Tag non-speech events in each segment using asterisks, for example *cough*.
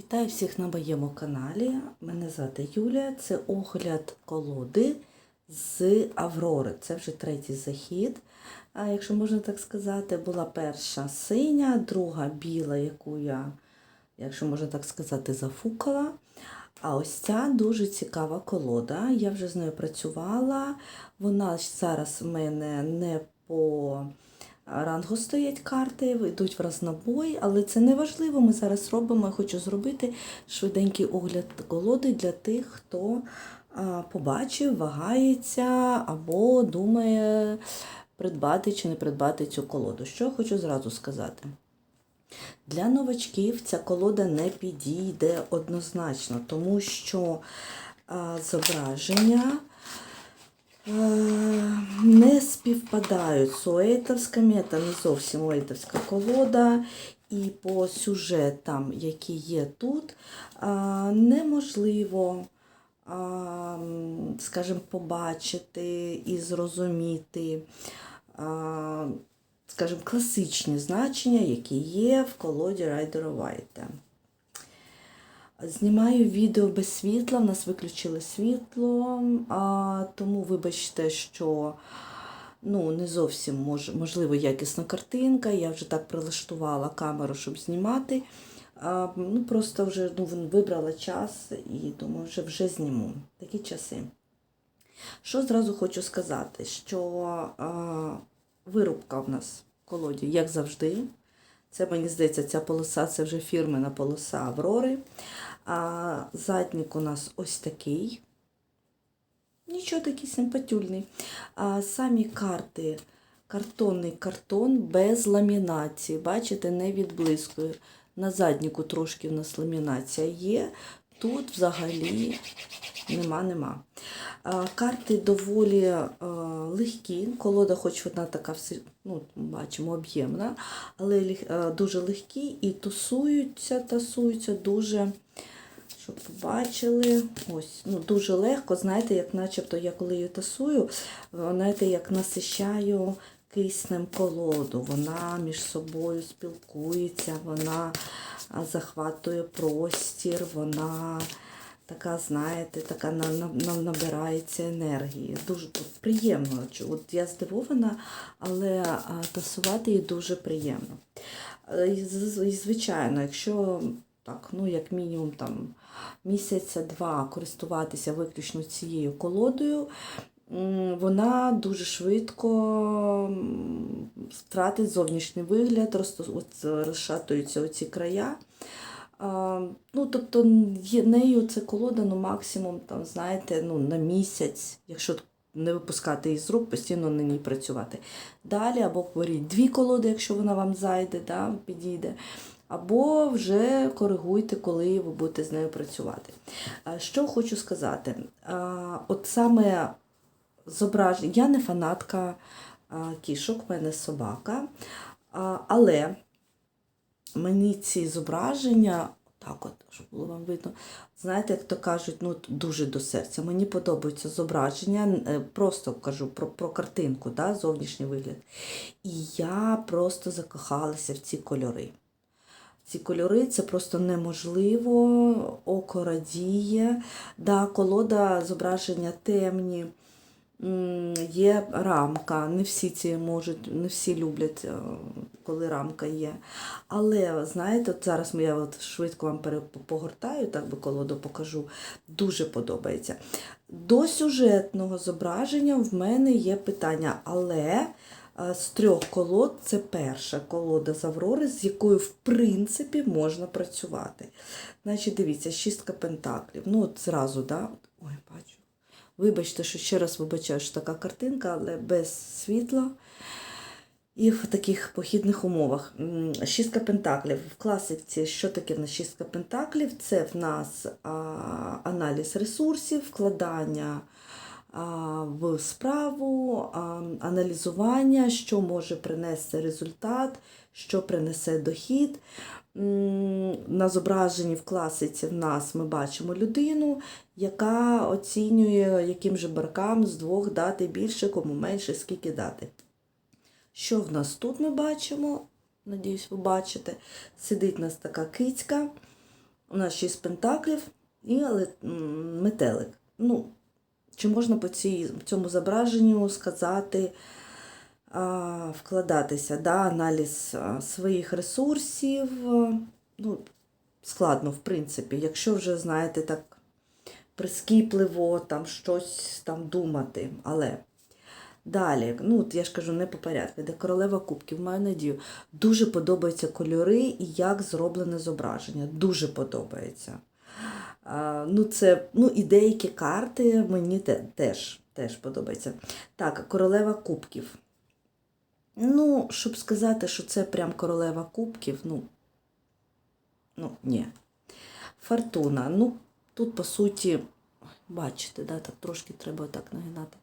Вітаю всіх на моєму каналі. Мене звати Юлія. Це огляд колоди з Аврори. Це вже третій захід, якщо можна так сказати. Була перша синя, друга біла, яку я, якщо можна так сказати, зафукала. А ось ця дуже цікава колода. Я вже з нею працювала. Вона зараз в мене не по рангу стоять карти, йдуть в разнобой, але це не важливо. Ми зараз робимо. Я хочу зробити швиденький огляд колоди для тих, хто побачив, вагається або думає придбати чи не придбати цю колоду. Що хочу зразу сказати. Для новачків ця колода не підійде однозначно, тому що зображення не співпадають з уейтовськими, це не зовсім уейтовська колода, і по сюжетам, які є тут, неможливо, скажімо, побачити і зрозуміти. скажімо, класичні значення, які є в колоді Райдера Вайта. Знімаю відео без світла, в нас виключили світло, а, тому вибачте, що ну, не зовсім мож, можливо якісна картинка. Я вже так прилаштувала камеру, щоб знімати. А, ну, Просто вже ну, вибрала час і думаю, вже вже зніму. Такі часи. Що зразу хочу сказати, що а, вирубка в нас в колоді, як завжди. Це, мені здається, ця полоса це вже фірмена полоса Аврори. А заднік у нас ось такий. Нічого такий симпатюльний. А самі карти, картонний картон без ламінації. Бачите, не відблискує. На задніку трошки в нас ламінація є. Тут взагалі нема-нема. Карти доволі е, легкі, колода, хоч вона така ну, бачимо, об'ємна, але е, дуже легкі і тусуються, тасуються дуже, щоб побачили, ось, ну, дуже легко, знаєте, як начебто я коли її тасую, е, знаєте, як насищаю киснем колоду, вона між собою спілкується, вона захватує простір, вона така, знаєте, така на, на, на- набирається енергії. Дуже приємно. От я здивована, але тасувати її дуже приємно. Е, звичайно, якщо так, ну, як мінімум там місяця-два користуватися виключно цією колодою, вона дуже швидко втратить зовнішній вигляд, розшатуються оці края. Ну, тобто нею це колода, ну, максимум, там, знаєте, ну, на місяць, якщо не випускати її з рук, постійно на ній працювати. Далі або беріть дві колоди, якщо вона вам зайде, да, підійде. Або вже коригуйте, коли ви будете з нею працювати. Що хочу сказати? От саме зображення, я не фанатка кішок, в мене собака, але мені ці зображення, так от, щоб було вам видно, знаєте, як то кажуть, ну, дуже до серця. Мені подобаються зображення, е, просто кажу про, про картинку, да, зовнішній вигляд. І я просто закохалася в ці кольори. Ці кольори це просто неможливо, око радіє. Да, колода зображення темні. Є рамка, не всі ці можуть, не всі люблять, е, коли рамка є. Але знаєте, от зараз я от швидко вам погортаю, так би колоду покажу. Дуже подобається. До сюжетного зображення в мене є питання, але з трьох колод це перша колода з Аврори, з якою в принципі можна працювати. Значить, дивіться, шістка пентаклів. Ну, от зразу, да? Ой, бачу. Вибачте, що ще раз вибачаю, що така картинка, але без світла і в таких похідних умовах. Шістка пентаклів. В класиці, що таке в нас шістка пентаклів? Це в нас а, аналіз ресурсів, вкладання в справу, аналізування, що може принести результат, що принесе дохід. На зображенні в класиці в нас ми бачимо людину, яка оцінює, яким же баркам з двох дати більше, кому менше, скільки дати. Що в нас тут ми бачимо? Надіюсь, ви бачите. Сидить у нас така кицька. У нас шість пентаклів і метелик. Ну, чи можна по цій, цьому зображенню сказати, а, вкладатися, да, аналіз своїх ресурсів. Ну, складно, в принципі, якщо вже, знаєте, так прискіпливо там щось там думати. Але далі, ну, от я ж кажу, не по порядку, де королева кубків, маю надію. Дуже подобаються кольори і як зроблене зображення. Дуже подобається. Ну, це, ну, і деякі карти мені те, теж, теж подобаються. Так, королева кубків. Ну, щоб сказати, що це прям королева кубків, ну, ну, ні. Фортуна. Ну, тут, по суті, бачите, да, так трошки треба так нагинати.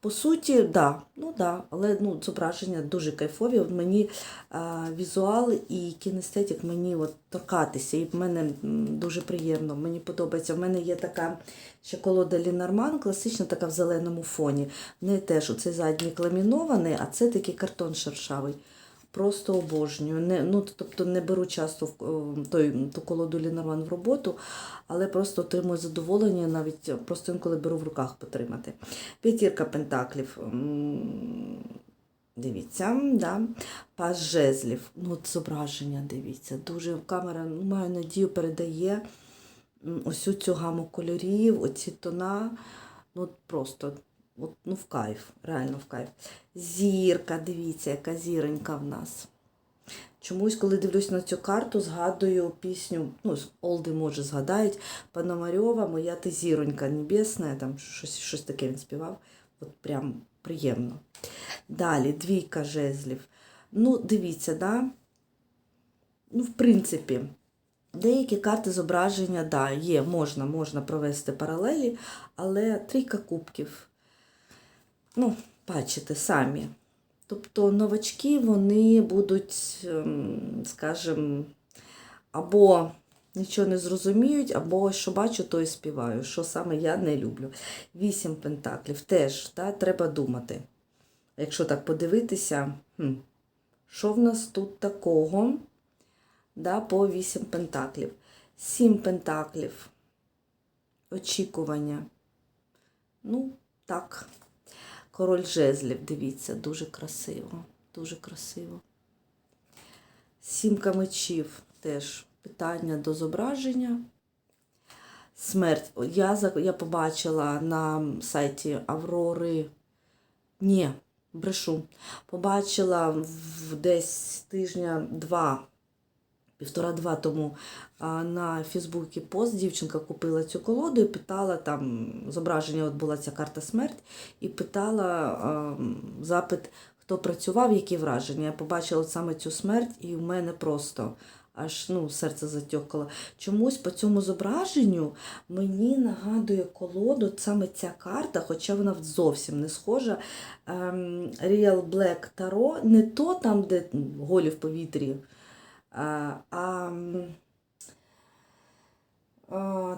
По суті, да, ну да, але ну, зображення дуже кайфові. От мені а, візуал і кінестетик мені от, торкатися, і в мене дуже приємно, мені подобається. В мене є така ще колода Лінарман, класична така в зеленому фоні. В неї теж оцей задній ламінований, а це такий картон шершавий. Просто обожнюю. Не, ну, тобто не беру часто в е, той, ту колоду Лінарман в роботу, але просто отримую задоволення, навіть просто інколи беру в руках потримати. П'ятірка пентаклів. Дивіться, да. пас жезлів. Ну, от зображення, дивіться. Дуже камера, ну, маю надію, передає ось цю гаму кольорів, оці тона. Ну, просто от, ну, в кайф, реально в кайф. Зірка, дивіться, яка зіронька в нас. Чомусь, коли дивлюсь на цю карту, згадую пісню, ну, Олди, може, згадають, Пономарьова, моя ти зіронька небесна, там щось, щось таке він співав. От прям приємно. Далі, двійка жезлів. Ну, дивіться, да? Ну, в принципі, деякі карти зображення, да, є, можна, можна провести паралелі, але трійка кубків. Ну, бачите самі. Тобто новачки вони будуть, ем, скажімо, або нічого не зрозуміють, або що бачу, то і співаю. Що саме я не люблю. Вісім пентаклів теж та, треба думати. Якщо так подивитися, хм, що в нас тут такого? Да, по вісім пентаклів. Сім пентаклів. Очікування. Ну, так. Король жезлів, дивіться, дуже красиво. Дуже красиво. Сімка мечів теж питання до зображення. Смерть. Я, я побачила на сайті Аврори. Ні, брешу. Побачила в десь тижня два, півтора-два тому на Фейсбуці пост. Дівчинка купила цю колоду і питала там зображення, от була ця карта смерть, і питала запит, хто працював, які враження. Я побачила саме цю смерть, і в мене просто аж ну, серце затьокало. Чомусь по цьому зображенню мені нагадує колоду саме ця карта, хоча вона зовсім не схожа. Ем, Real Black Tarot, не то там, де голі в повітрі, а,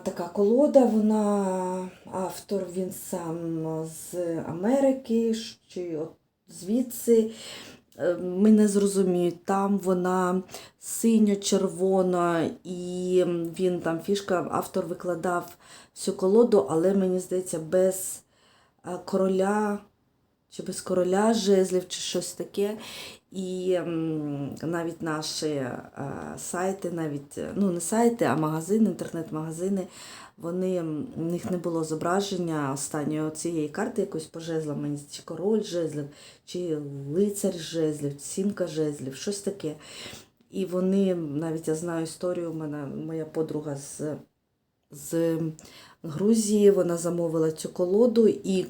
така колода, вона автор він сам з Америки, чи от звідси. Е, Ми не зрозуміють, там вона синьо-червона, і він там фішка, автор викладав всю колоду, але мені здається, без е, короля чи без короля жезлів, чи щось таке. І навіть наші е, сайти, навіть е, ну не сайти, а магазини, інтернет-магазини, вони, в них не було зображення останньої цієї карти якось по жезлам, мені чи король жезлів, чи лицар жезлів, сімка жезлів, щось таке. І вони, навіть я знаю історію, у мене моя подруга з з Грузії, вона замовила цю колоду, і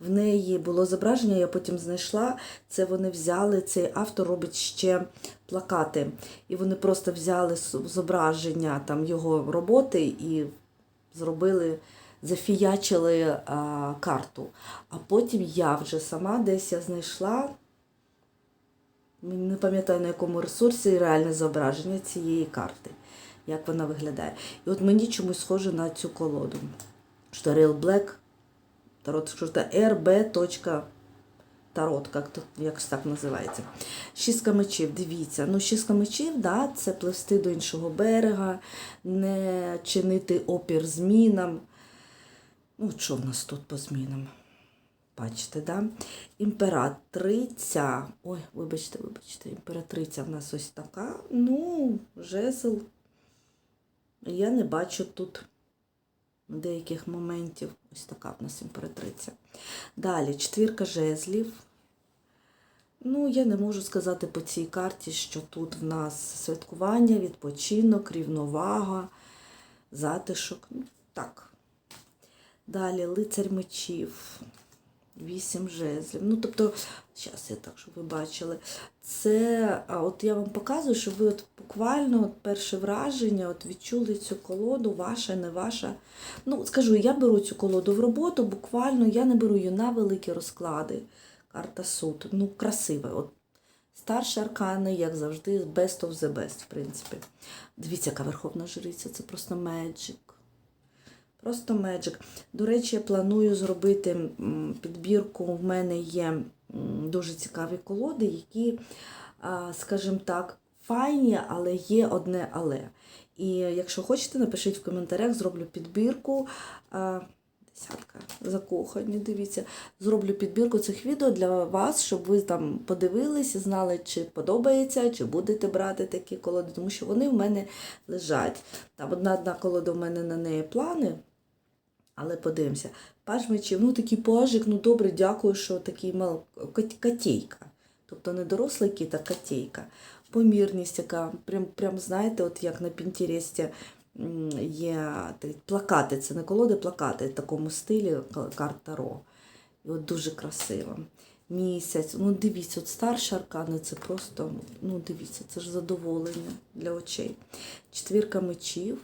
в неї було зображення, я потім знайшла. Це вони взяли, цей автор робить ще плакати. І вони просто взяли зображення там, його роботи і зробили, зафіячили а, карту. А потім я вже сама десь я знайшла. Не пам'ятаю на якому ресурсі реальне зображення цієї карти, як вона виглядає. І от мені чомусь схоже на цю колоду. Real Black, Тарот, що RB. Тарот, як якось так називається. Шістка мечів, дивіться. Ну, шістка мечів, да, це пливсти до іншого берега, не чинити опір змінам. Ну, що в нас тут по змінам? Бачите, да? Імператриця. Ой, вибачте, вибачте, імператриця в нас ось така. Ну, жезл. Я не бачу тут деяких моментів. Ось така в нас імператриця. Далі, четвірка жезлів. Ну, я не можу сказати по цій карті, що тут в нас святкування, відпочинок, рівновага, затишок. Так. Далі лицар мечів. Вісім жезлів. Ну, тобто, зараз я так, щоб ви бачили. Це, а от я вам показую, щоб ви от буквально от перше враження от відчули цю колоду, ваша, не ваша. Ну, скажу, я беру цю колоду в роботу, буквально я не беру її на великі розклади. Карта суд. Ну, красива. От Старші аркани, як завжди, best of the best, в принципі. Дивіться, яка верховна жриця, це просто magic. Просто меджик. До речі, я планую зробити підбірку. В мене є дуже цікаві колоди, які, скажімо так, файні, але є одне але. І якщо хочете, напишіть в коментарях, зроблю підбірку. Десятка закохані, дивіться. Зроблю підбірку цих відео для вас, щоб ви там подивились і знали, чи подобається, чи будете брати такі колоди, тому що вони в мене лежать. Там одна одна колода в мене на неї плани. Але подивимося. Паж мечів, ну такий пажик, ну добре, дякую, що такий мал кот- котейка. Тобто не дорослий кіт, а котейка. Помірність, яка, прям, прям знаєте, от як на Пінтересті є плакати, це не колоди, плакати в такому стилі к- карт Таро. І от дуже красиво. Місяць, ну дивіться, от старші аркани це просто, ну дивіться, це ж задоволення для очей. Четвірка мечів.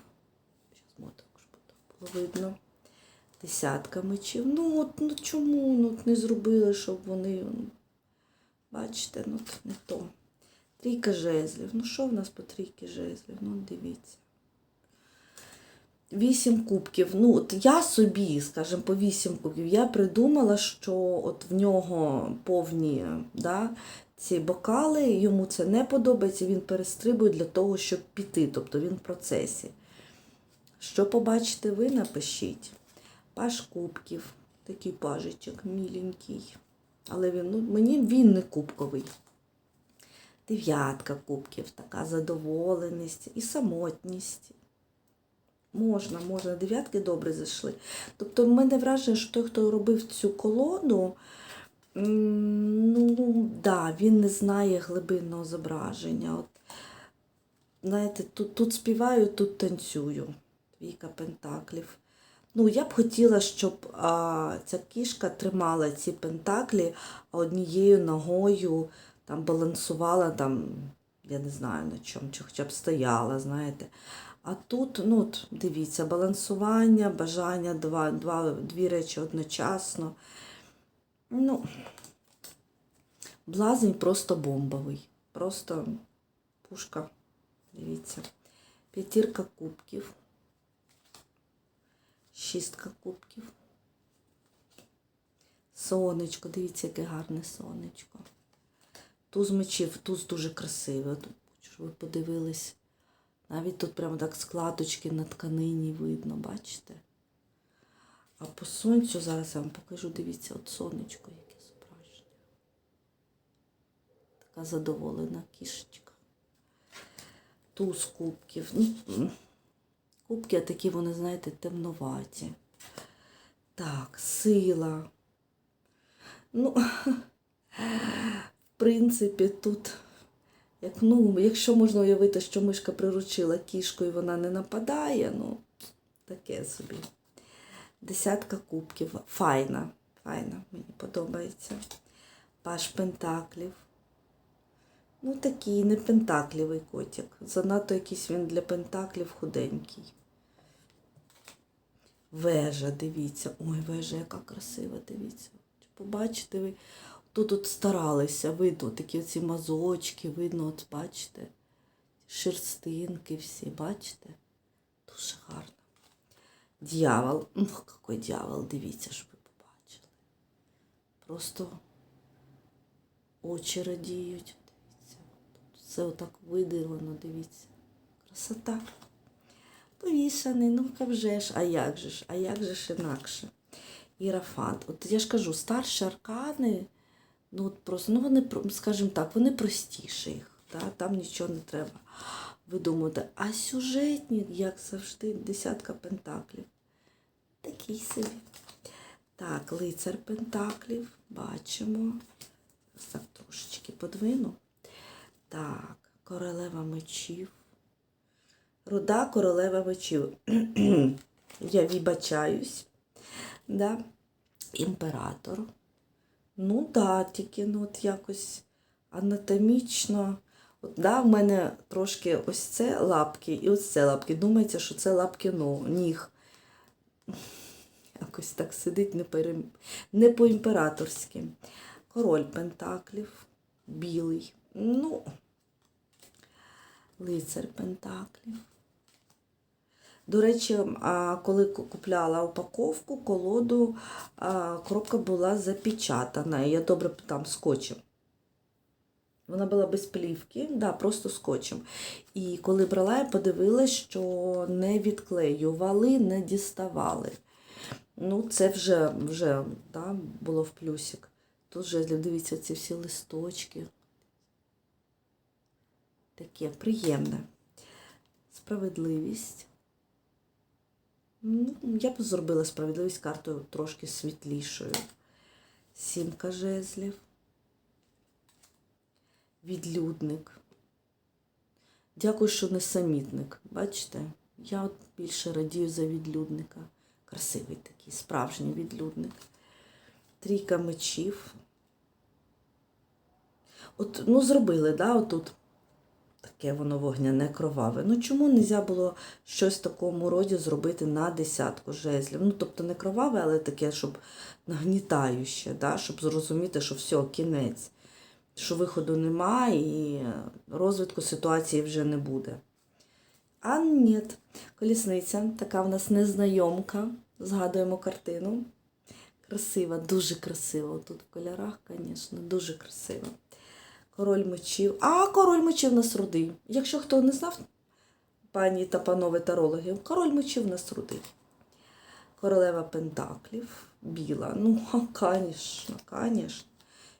Зараз моток, щоб було видно. Десятка мечів. Ну от ну чому ну, не зробили, щоб вони. ну, Бачите, ну не то. Трійка жезлів. Ну що в нас по трійки жезлів? Ну, дивіться. Вісім кубків. Ну, от я собі, скажімо, по вісім кубків, я придумала, що от в нього повні да, ці бокали, йому це не подобається, він перестрибує для того, щоб піти. Тобто він в процесі. Що побачите ви, напишіть. Паш кубків, такий пажичок, міленький. Але він, ну, мені він не кубковий. Дев'ятка кубків, така задоволеність і самотність. Можна, можна. Дев'ятки добре зайшли. Тобто, в мене враження, що той, хто робив цю колоду, ну, да, він не знає глибинного зображення. От, знаєте, тут, тут співаю, тут танцюю. Двійка пентаклів. Ну, я б хотіла, щоб а, ця кішка тримала ці пентаклі, а однією ногою там балансувала, там, я не знаю на чому, чи хоча б стояла, знаєте. А тут, ну, дивіться, балансування, бажання, два, два, дві речі одночасно. Ну, блазень просто бомбовий. Просто пушка. Дивіться. П'ятірка кубків. Шістка кубків. Сонечко, дивіться, яке гарне сонечко. Туз мечів, туз дуже красивий. Щоб ви подивились. Навіть тут прямо так складочки на тканині видно, бачите? А по сонцю зараз я вам покажу, дивіться, от сонечко, яке зображення. Така задоволена кішечка. Туз кубків. Кубки такі, вони, знаєте, темноваті. Так, сила. Ну, *laughs* в принципі, тут, як, ну, якщо можна уявити, що мишка приручила кішку і вона не нападає, ну, таке собі. Десятка кубків. Файна. Файна, мені подобається. Паш пентаклів. Ну, такий не пентаклівий котик. Занадто якийсь він для пентаклів худенький. Вежа, дивіться. Ой, вежа, яка красива, дивіться. Чи Побачите ви? Тут от старалися, видно такі ці мазочки, видно, от бачите, шерстинки всі, бачите? Дуже гарно. Дьявол. Ну, який дьявол, дивіться, щоб ви побачили. Просто Очі радіють. Все отак виділено, дивіться. Красота. Повішаний, ну вже ж, а як же ж, а як же ж інакше? Ірафант. От я ж кажу, старші аркани, ну от просто, ну вони, скажімо так, вони простіші їх. Та? Там нічого не треба видумувати. А сюжетні, як завжди, десятка пентаклів. Такий собі. Так, лицар пентаклів, бачимо. Ось так трошечки подвину. Так, королева мечів. Руда королева мечів. *clears throat* Я вибачаюсь. Да? Імператор. Ну, да, тільки ну, от якось анатомічно. От, да, в мене трошки ось це лапки і ось це лапки. Думається, що це лапки ну, ніг. Якось так сидить не, пере... не по-імператорськи. Король Пентаклів, білий. Ну, лицар Пентаклів. До речі, коли купляла упаковку, колоду, коробка була запечатана. Я добре там скотчем. Вона була без плівки, да, просто скотчем. І коли брала, я подивилась, що не відклеювали, не діставали. Ну, це вже, вже да, було в плюсик. Тут вже, дивіться, ці всі листочки. Таке приємне. Справедливість. Я б зробила справедливість картою трошки світлішою. Сімка жезлів. Відлюдник. Дякую, що не самітник. Бачите? Я от більше радію за відлюдника. Красивий такий, справжній відлюдник. Трійка мечів. От, ну, зробили, да, отут таке воно вогняне кроваве. Ну чому не можна було щось в такому роді зробити на десятку жезлів? Ну, тобто не кроваве, але таке, щоб нагнітаюче, да? щоб зрозуміти, що все, кінець, що виходу нема і розвитку ситуації вже не буде. А ні, колісниця, така в нас незнайомка. Згадуємо картину. Красива, дуже красива. Тут в кольорах, звісно, дуже красиво. Король мечів. А король мечів нас рудий. Якщо хто не знав, пані та панове тарологи, король мечів нас рудий. Королева Пентаклів, біла. Ну, звісно, звісно.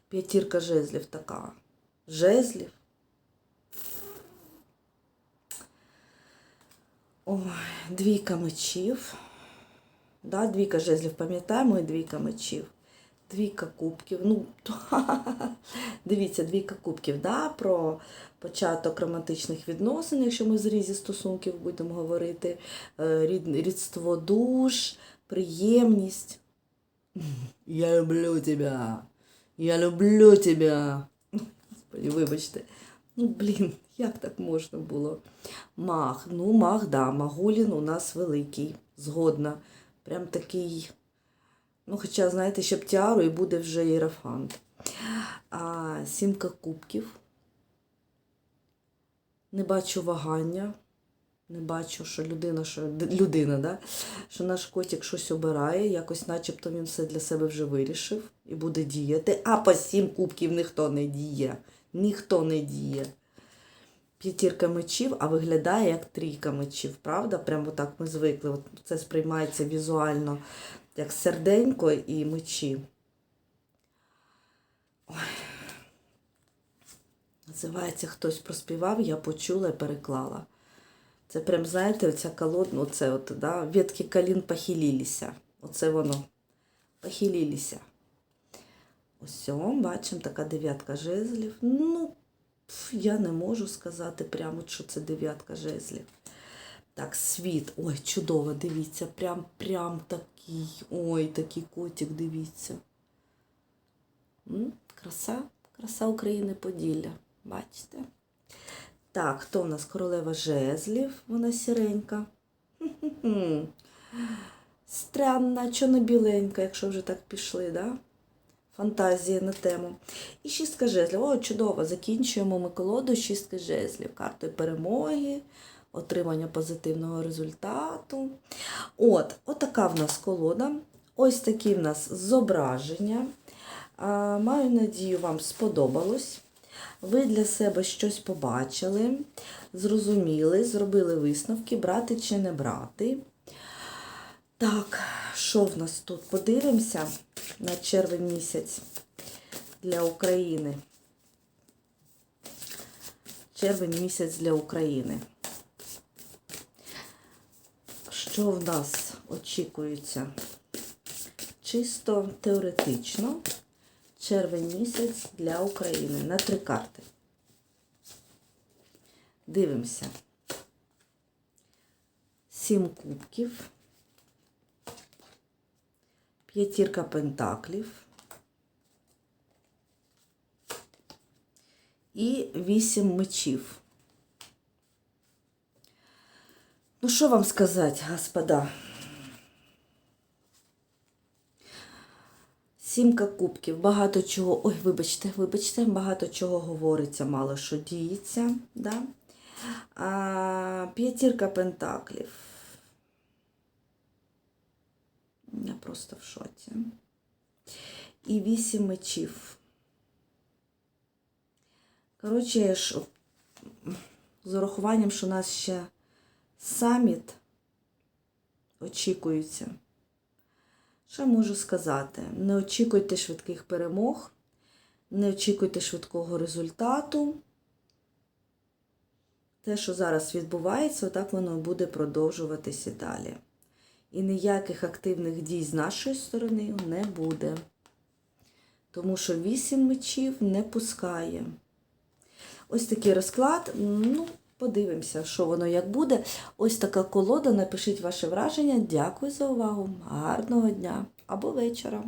П'ятірка жезлів така. Жезлів. Ой, двійка мечів. Да, двійка жезлів, пам'ятаємо, і двійка мечів. Двійка кубків. Ну, *laughs* дивіться, двійка кубків, да, про початок романтичних відносин, якщо ми в зрізі стосунків будемо говорити, е, рід, рідство душ, приємність. *laughs* Я люблю тебе. Я люблю тебе. Вибачте. Ну, блін, як так можна було? Мах. Ну, мах, да, Магулін у нас великий. Згодна. Прям такий. Ну, хоча, знаєте, щоб тіару і буде вже іерафант. А сімка кубків. Не бачу вагання. Не бачу, що людина, що людина, да? що наш котик щось обирає, якось начебто він все для себе вже вирішив і буде діяти. А по сім кубків ніхто не діє. Ніхто не діє. П'ятірка мечів, а виглядає як трійка мечів, правда? Прямо так ми звикли. От це сприймається візуально як серденько і мечі. Ой. Називається хтось проспівав, я почула і переклала. Це прям, знаєте, оця колодна, оце от, да, ветки калін похилілися. Оце воно. Похилілися. Ось, бачимо, така дев'ятка жезлів. Ну, я не можу сказати прямо, що це дев'ятка жезлів. Так, світ. Ой, чудово, дивіться, прям, прям такий. Ой, такий котик, дивіться. М? Краса, краса України Поділля. Бачите? Так, хто у нас королева жезлів? Вона сіренька. Странна, не біленька, якщо вже так пішли, да? Фантазії на тему. І шістка жезлів. О, чудово! Закінчуємо ми колоду шістки жезлів. Картою перемоги, отримання позитивного результату. От, отака в нас колода. Ось такі в нас зображення. Маю надію, вам сподобалось. Ви для себе щось побачили, зрозуміли, зробили висновки, брати чи не брати. Так, що в нас тут? Подивимося на червень місяць для України. Червень місяць для України. Що в нас очікується? Чисто теоретично. Червень місяць для України на три карти. Дивимося. Сім кубків. П'ятірка пентаклів. І вісім мечів. Ну, що вам сказати, господа? Сімка кубків, багато чого. Ой, вибачте, вибачте, багато чого говориться, мало що діється. Да? А, п'ятірка пентаклів. Я просто в шоці. І вісім мечів. Коротше, з урахуванням, що у нас ще саміт очікується. Що можу сказати? Не очікуйте швидких перемог, не очікуйте швидкого результату. Те, що зараз відбувається, отак воно буде продовжуватися далі. І ніяких активних дій з нашої сторони не буде. Тому що вісім мечів не пускає. Ось такий розклад. Ну, подивимося, що воно як буде. Ось така колода. Напишіть ваше враження. Дякую за увагу. Гарного дня або вечора.